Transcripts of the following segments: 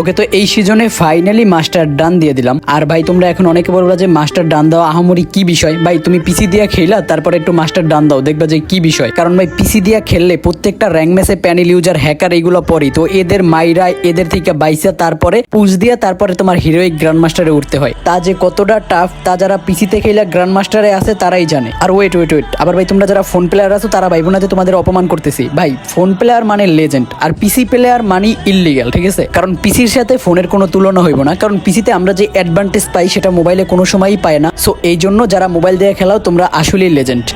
ওকে তো এই সিজনে ফাইনালি মাস্টার ডান দিয়ে দিলাম। আর ভাই, তোমরা এখন অনেকে বলবা যে মাস্টার ডান দেওয়া আহামরি কি বিষয়? ভাই, তুমি পিসি দিয়া খেলা তারপরে একটু মাস্টার ডান দাও, দেখবা যে কি বিষয়। কারণ ভাই পিসি দিয়া খেললে প্রত্যেকটা র্যাঙ্ক ম্যাচে প্যানেল ইউজার হ্যাকার এইগুলো পড়ি। তো এদের মাইরা, এদের থেকে বাইসা, তারপরে পুজ দিয়া, তারপরে তোমার হিরোইক গ্র্যান্ড মাস্টারে উঠতে হয়। তা যে কতটা টাফ তা যারা পিসিতে খেলা গ্র্যান্ড মাস্টারে আছে, তারাই জানে। আর ওয়েট ওয়েট ওয়েট আবার ভাই, তোমরা যারা ফোন প্লেয়ার আছো, তারা ভাইবো না যে তোমাদের অপমান করতেছি। ভাই ফোন প্লেয়ার মানে লেজেন্ড আর পিসি প্লেয়ার মানে ইললিগাল ঠিক আছে? কারণ পিসির সাথে ফোনের কোনো তুলনা হইব না, কারণ পিসিতে আমরা যে অ্যাডভান্টেজ পাই সেটা মোবাইলে কোনো সময়ই পায় না। সো এই জন্য যারা মোবাইল দিয়ে খেলাও, তোমরা আসলেই লেজেন্ড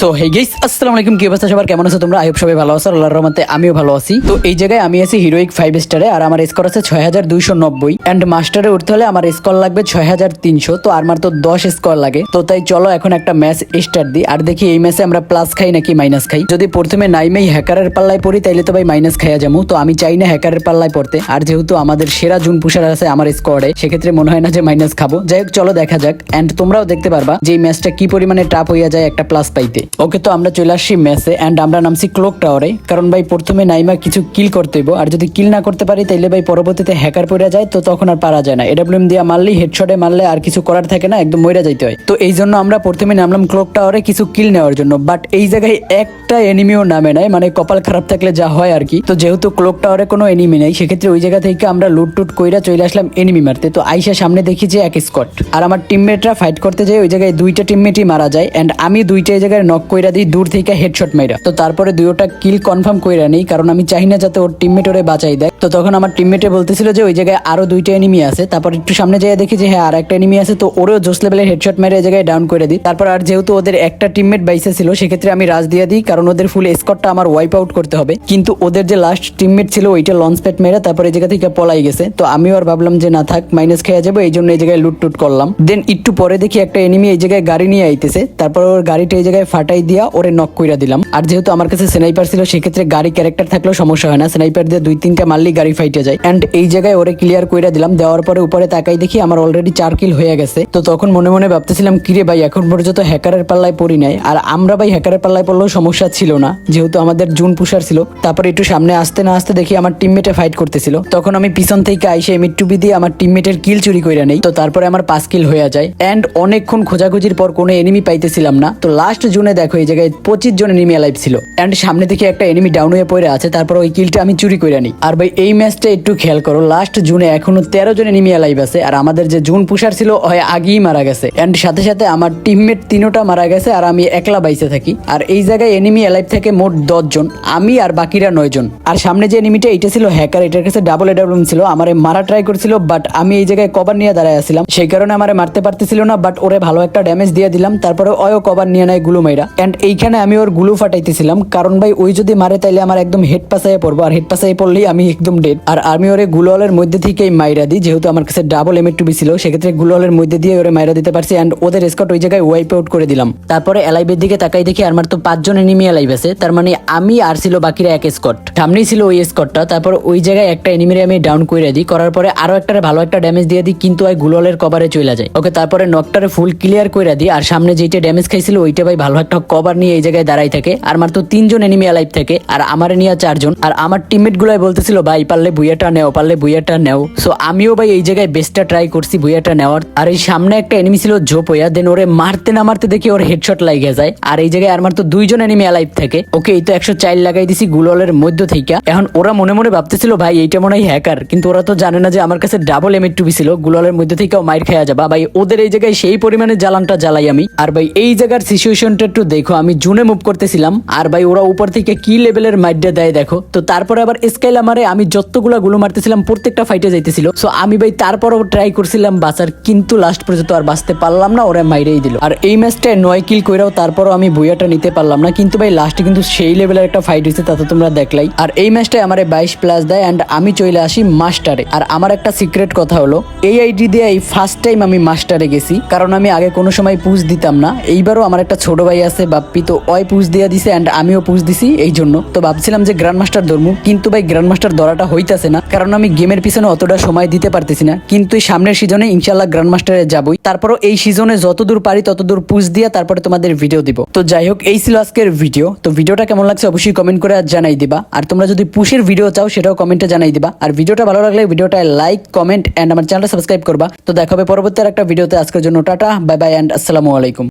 সো হে গেইস আসসালামু আলাইকুম, কি অবস্থা সবার? কেমন আছো তোমরা? আইব সবাই ভালো আছো, আল্লাহর রহমতে আমিও ভালো আছি। তো এই জায়গায় আমি আছি হিরোইক ফাইভ স্টারে আর আমার স্কোর আছে ছয় হাজার দুইশো নব্বই। অ্যান্ড মাস্টারে উঠতে হলে আমার স্কোর লাগবে ছয় হাজার তিনশো, তো আর মার তো দশ স্কোর লাগে। তো তাই চলো এখন একটা ম্যাচ স্টার্ট দিই। আর দেখি এই ম্যাচে আমরা প্লাস খাই নাকি মাইনাস খাই। যদি প্রথমে নাইমেই হ্যাকারের পাল্লায় পড়ি, তাইলে তো ভাই মাইনাস খাইয়া যাব। তো আমি চাই না হ্যাকারের পাল্লায় পড়তে। আর যেহেতু আমাদের সেরা জুন পুষার আছে আমার স্কোয়াডে সেক্ষেত্রে মনে হয় না যে মাইনাস খাব। যাই হোক, চলো দেখা যাক। অ্যান্ড তোমরাও দেখতে পারবা যে এই ম্যাচটা কি পরিমাণে টাপ হইয়া যায় একটা প্লাস পাইতে। ওকে তো আমরা চলে আসছি ম্যাচে অ্যান্ড আমরা নামছি ক্লোক টাওয়ারে কারণ ভাই, প্রথমে নাইমা কিছু কিল করতে হইব, আর যদি কিল না করতে পারি, তাইলে ভাই পরবর্তীতে হ্যাকার পড়ে যায়, তো তখন আর পারা যায় না। এডাব্লিউএম দিয়া মারলেই হেডশটে মারলে আর কিছু করার থাকে না, একদম মরে যাইতে হয়। তো এই জন্য আমরা প্রথমে নামলাম ক্লোক টাওয়ারে কিছু কিল নেওয়ার জন্য। বাট এই জায়গায় একটা এনিমিও নামে নাই মানে কপাল খারাপ থাকলে যা হয় আর কি। তো যেহেতু ক্লোক টাওয়ারে কোনো এনিমি নেই, সেক্ষেত্রে ওই জায়গা থেকে আমরা লুট টুট কইরা চলে আসলাম এনিমি মারতে। তো আইসা সামনে দেখি যে এক স্কট আর আমার টিমমেটরা ফাইট করতে যায়, ওই জায়গায় দুইটা টিমমেটই মারা যায় এন্ড আমি দুইটা এই জায়গায় নক কইরা দিই, দূর থেকে হেডশট মাইরা। তো তারপরে দুইটা কিল কনফার্ম কইরা নেই, কারণ আমি চাই না যাতে ওর টিমমেট ওরে বাঁচাই দেয়। তো তখন আমার টিমমেটে বলতেছিল যে ওই জায়গায় আরও দুইটা এনিমি আছে। তারপর একটু সামনে যেয়ে দেখি যে হ্যাঁ আর একটা এনিমি আছে, তো ওরেও জোস লেভেলের হেডশট মেরে এই জায়গায় ডাউন করে দিই। তারপর আর যেহেতু ওদের একটা টিমমেট বাইসে ছিল, সেক্ষেত্রে আমি রাজ দিয়ে দিই, কারণ ওদের ফুল স্কটটা আমার ওয়াইপ আউট করতে হবে। কিন্তু ওদের যে লাস্ট টিমমেট ছিল, ওইটা লঞ্চ প্যাড মেরে তারপর এই জায়গা থেকে পলাই গেছে। তো আমিও আর ভাবলাম যে না থাক মাইনাস খেয়ে যাব, এই জন্য এই জায়গায় লুট টুট করলাম। দেন একটু পরে দেখি একটা এনিমি এই জায়গায় গাড়ি নিয়ে আইতেছে। তারপর ওর গাড়িটা এই জায়গায় ফাটাই দিয়া ওরে নক কইরা দিলাম। আর যেহেতু আমার কাছে স্নাইপার ছিল, সেক্ষেত্রে গাড়ি ক্যারেক্টার থাকলেও সমস্যা হয় না। স্নাইপার দিয়ে দুই, তিনটা মারলেই গাড়ি ফাইটে যায়। অ্যান্ড এই জায়গায় ওরে ক্লিয়ার কইরা দিলাম। দেওয়ার পরে উপরে তাকাই দেখি আমার অলরেডি চার কিল হয়ে গেছে। তো তখন মনে মনে ভাবতেছিলাম, কিরে ভাই, এখন পর্যন্ত হ্যাকারের পাল্লায় পড়ি নাই। আর আমরা ভাই হ্যাকারের পাল্লায় পড়লেও সমস্যা ছিল না। যেহেতু আমাদের জুন পুষার ছিল, তারপরে একটু সামনে আসতে না আসতে দেখি আমার টিমমেটে ফাইট করতেছিল। তখন আমি পিছন থেকে আইসে মিট্টুবি দিয়ে আমার টিমমেটের কিল চুরি কইরা নেই। তো তারপরে আমার পাঁচ কিল হয়ে যায়। অ্যান্ড অনেকক্ষণ খোঁজাখুঁজির পর কোনো এনিমি পাইতেছিলাম না। তো লাস্ট জুনে দেখো, এই জায়গায় পঁচিশ জন এনিমি লাইভ ছিল। অ্যান্ড সামনে থেকে একটা এনিমি ডাউন হয়ে পড়ে আছে, তারপর ওই কিলটা আমি চুরি করে নিই আর ভাই, এই ম্যাচটা একটু খেয়াল করো লাস্ট জুনে এখনও তেরো জন এনিমি লাইভ আছে, আর আমাদের যে জুন পুষার ছিল হয় আগেই মারা গেছে। অ্যান্ড সাথে সাথে আমার টিমমেট তিনোটা মারা গেছে, আর আমি একলা বাইসে থাকি। আর এই জায়গায় এনিমি লাইভ থেকে মোট দশ জন, আমি আর বাকিরা নয় জন। আর সামনে যে এনিমিটা এটা ছিল হ্যাকার এটার কাছে ডাবল এডাবলুম ছিল, আমার মারা ট্রাই করছিল বাট আমি এই জায়গায় কভার নিয়ে দাঁড়ায় আসছিলাম সেই কারণে আমার মারতে পারতেছিল না বাট ওরে ভালো একটা ড্যামেজ দিয়ে দিলাম, তারপরে ওয়ও কভার নিয়ে নেয় গুলু মাইরা। অ্যান্ড এইখানে আমি ওর গুলু ফাটাইতেছিলাম। কারণ ভাই, ওই যদি মারে তাইলে আমার একদম হেড পাসায় পড়ব। আর হেড পাসায় পড়লেই আমি একদম ডেড আর আমি ওরে গুলোয়ালের মধ্যে থেকেই মাইরা দিই, যেহেতু আমার কাছে ডাবল এম টুবি ছিল, সেক্ষেত্রে গুলোয়ালের মধ্যে দিয়ে ওরে মাইরা দিতে পারছি। অ্যান্ড ওদের স্কট ওই জায়গায় ওয়াইপ আউট করে দিলাম। তারপরে এলাইভের দিকে তাকাই দেখি আমার তো পাঁচজন এনিমি এলাইভ আছে। তার মানে আমি আর ছিল বাকিরা এক স্কট সামনেই ছিল ওই স্কটটা তারপর ওই জায়গায় একটা এনিমিরে আমি ডাউন করে দিই। করার পরে আরও একটা ভালো একটা ড্যামেজ দিয়ে দিই, কিন্তু ওই গুলোয়ালের কভারে চলে যায়। ওকে, তারপরে নকটারে ফুল ক্লিয়ার করে দিই। আর সামনে যেটা ড্যামেজ খাইছিল, ওইটা ভাই ভালো একটা কভার নিয়ে এই জায়গায় দাঁড়াই থাকে। আর মাত্র তিনজন এনিমি এলাইভ থাকে, আর আমার নিয়ে চারজন। আর আমার টিমমেট গুলাই বলতেছিল, ভাই, পারলে বুইয়াটা নেও, পারলে বুইয়াটা নেও। সো আমিও ভাই এই জায়গায় বেস্টটা ট্রাই করছি বুইয়াটা নেওয়ার। আর এই সামনে একটা এনিমি ছিল জোপয়া দেন ওরে মারতে না মারতে দেখি ওর হেডশট লাগিয়ে যায়। আর এই জায়গায় আর মাত্র দুইজন এনিমি অ্যালাইভ থাকে। ওকে এই তো একশো চাইল লাগাই দিছি গুললের মধ্য থেকে এখন ওরা মনে মনে ভাবতেছিল, ভাই, এইটা মনে হয় হ্যাকার কিন্তু ওরা তো জানে না যে আমার কাছে ডাবল এম টুবি ছিল, গুললের মধ্যে থেকেও মাইর খেয়া যাবা। ভাই, ওদের এই জায়গায় সেই পরিমাণে জ্বালানটা জ্বালাই আমি। আর ভাই, এই জায়গার সিচুয়েশনটা একটু দেখো, আমি জুনে মুভ করতেছিলাম। আর ভাই, ওরা উপর থেকে কি লেভেলের মাইডটা দেয় দেখো। তো তারপরে আবার স্কাইল আমারে, আমি যতগুলা গুলো মারতেছিলাম, প্রত্যেকটা ফাইটে যাইতেছিল। সো আমি ভাই, তারপরও ট্রাই করছিলাম বাঁচার, কিন্তু লাস্ট পর্যন্ত আর বাঁচতে পারলাম না, ওরা মাইরেই দিল। আর এই ম্যাচটায় নয় কিল কইরাও তারপরও আমি বুয়াটা নিতে পারলাম না, কিন্তু ভাই লাস্টে কিন্তু সেই লেভেলের একটা ফাইট হয়েছে তা তো তোমরা দেখলাই। আর এই ম্যাচটায় আমার বাইশ প্লাস দেয় অ্যান্ড আমি চলে আসি মাস্টারে আর আমার একটা সিক্রেট কথা হলো, এই আইডি দিয়ে এই ফার্স্ট টাইম আমি মাস্টারে গেছি, কারণ আমি আগে কোনো সময় পুজ দিতাম না। এইবারও আমার একটা ছোট ভাই আছে, বাপ্পি তো ওই পুজ দিয়ে দিছে অ্যান্ড আমিও পুজ দিছি এই জন্য। তো ভাবছিলাম যে গ্র্যান্ড মাস্টার ধরমু, কিন্তু ভাই গ্র্যান্ড মাস্টার ধরাটা হইতাছে না, কারণ আমি গেমের পিছনে অতটা সময় দিতে পারতেছি না। কিন্তু এই সামনের সিজনে ইনশাল্লাহ গ্র্যান্ড মাস্টারে যাবই। তারপরও এই সিজনে যতদূর পারি ততদূর পুজ দিয়ে তারপরে তোমাদের ভিডিও দিব। তো যাই হোক, এই ছিল আজকের ভিডিও তো ভিডিওটা কেমন লাগছে অবশ্যই কমেন্ট করে জানাই দিবা। আর তোমরা যদি পুশের ভিডিও চাও, সেটাও কমেন্টে জানাই দিবা। আর ভিডিওটা ভালো লাগলে ভিডিওটা লাইক কমেন্ট এন্ড আমার চ্যানেলটা সাবস্ক্রাইব করবা। তো দেখা হবে পরবর্তী একটা ভিডিওতে আজকের জন্য টাটা বাই বাই এন্ড আসসালামু আলাইকুম।